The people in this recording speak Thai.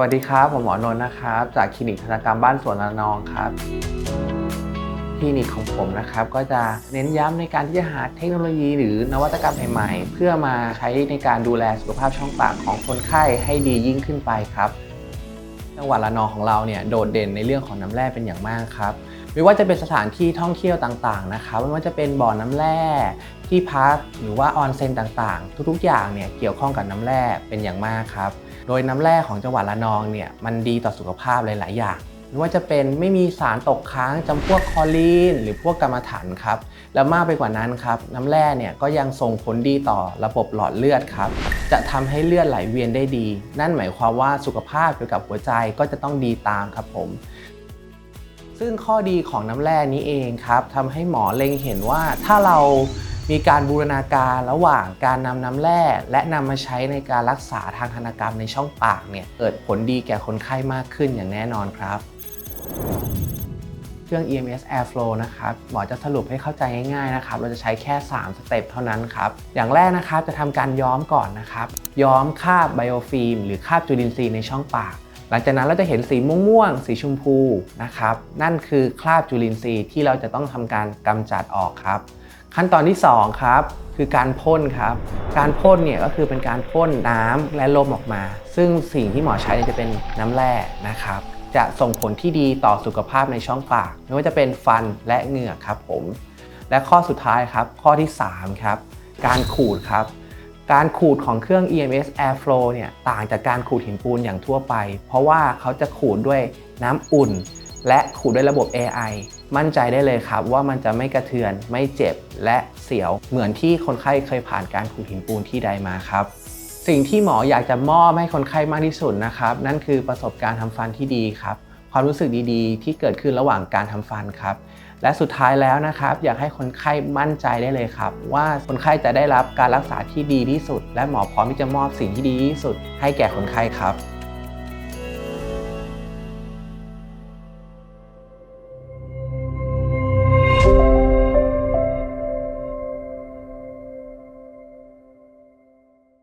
วัสดีครับ ผมหมอนนท์นะครับ จากคลินิกทันตกรรมบ้านสวนระนองครับคลินิกของผมนะครับก็จะเน้นย้ำในการที่จะหาเทคโนโลยีหรือนวัตกรรมใหม่ๆ เพื่อมาใช้ในการดูแลสุขภาพช่องปากของคนไข้ให้ดียิ่งขึ้นไปครับจังหวัดระนองของเราเนี่ยโดดเด่นในเรื่องของน้ำแร่เป็นอย่างมากครับไม่ว่าจะเป็นสถานที่ท่องเที่ยวต่างๆนะครับไม่ว่าจะเป็นบ่อน้ำแร่ที่พักหรือว่าออนเซ็นต่างๆ ทุกๆอย่างเนี่ยเกี่ยวข้องกับน้ำแร่เป็นอย่างมากครับ โดยน้ำแร่ของจังหวัดระนองเนี่ยมันดีต่อสุขภาพหลาย ๆ อย่างไม่ว่าจะเป็นไม่มีสารตกค้างจำพวกคอลีน หรือพวกกรรมฐานครับ แล้วมากไปกว่านั้นครับ น้ำแร่เนี่ยก็ยังส่งผลดีต่อระบบหลอดเลือดครับ จะทำให้เลือดไหลเวียนได้ดี นั่นหมายความว่าสุขภาพเกี่ยวกับหัวใจก็จะต้องดีตามครับผม ซึ่งข้อดีของน้ำแร่นี้เองครับทำให้หมอเล็งเห็นว่าถ้าเรา มีการบูรณาการระหว่างการนำน้ำแร่และนำมาใช้ในการรักษาทางธนกรรมในช่องปากเนี่ยเกิดผลดีแก่คนไข้มากขึ้นอย่างแน่นอนครับ เครื่อง EMS Airflow นะครับหมอจะสรุปให้เข้าใจง่ายๆนะครับ เราจะใช้แค่ 3 สเต็ปเท่านั้นครับ อย่างแรกนะครับจะทำการย้อมก่อนนะครับ ย้อมคาบไบโอฟิล์มหรือคาบจุลินทรีย์ในช่องปากหลังจากนั้นเราจะเห็นสีม่วงๆ สีชมพูนะครับ นั่นคือคราบจุลินทรีย์ที่เราจะต้องทำการกำจัดออกครับ ขั้นตอนที่ 2 ครับ คือการพ่นครับ การพ่นเนี่ยก็คือเป็นการพ่นน้ำและลมออกมา ซึ่งสิ่งที่หมอใช้จะเป็นน้ำแร่นะครับ จะส่งผลที่ดีต่อสุขภาพในช่องปาก ไม่ว่าจะเป็นฟันและเหงือกครับผม และข้อสุดท้ายครับ ข้อที่ 3 ครับ การขูดครับ การขูดของเครื่อง EMS Airflow เนี่ยต่างจากการขูดหินปูนอย่างทั่วไป เพราะว่าเขาจะขูดด้วยน้ำอุ่น และขูดด้วยระบบ AI มั่นใจได้เลยครับว่ามันจะไม่กระเทือนไม่เจ็บและเสียวเหมือนที่คนไข้เคยผ่านการขูดหินปูนที่ใดมาครับ สิ่งที่หมออยากจะมอบให้คนไข้มากที่สุดนะครับ นั่นคือประสบการณ์ทำฟันที่ดีครับ ความรู้สึกดีๆ ที่เกิดขึ้นระหว่างการทำฟันครับ และสุดท้ายแล้วนะครับ อยากให้คนไข้มั่นใจได้เลยครับ ว่าคนไข้จะได้รับการรักษาที่ดีที่สุด และหมอพร้อมที่จะมอบสิ่งที่ดีที่สุด ให้แก่คนไข้ครับ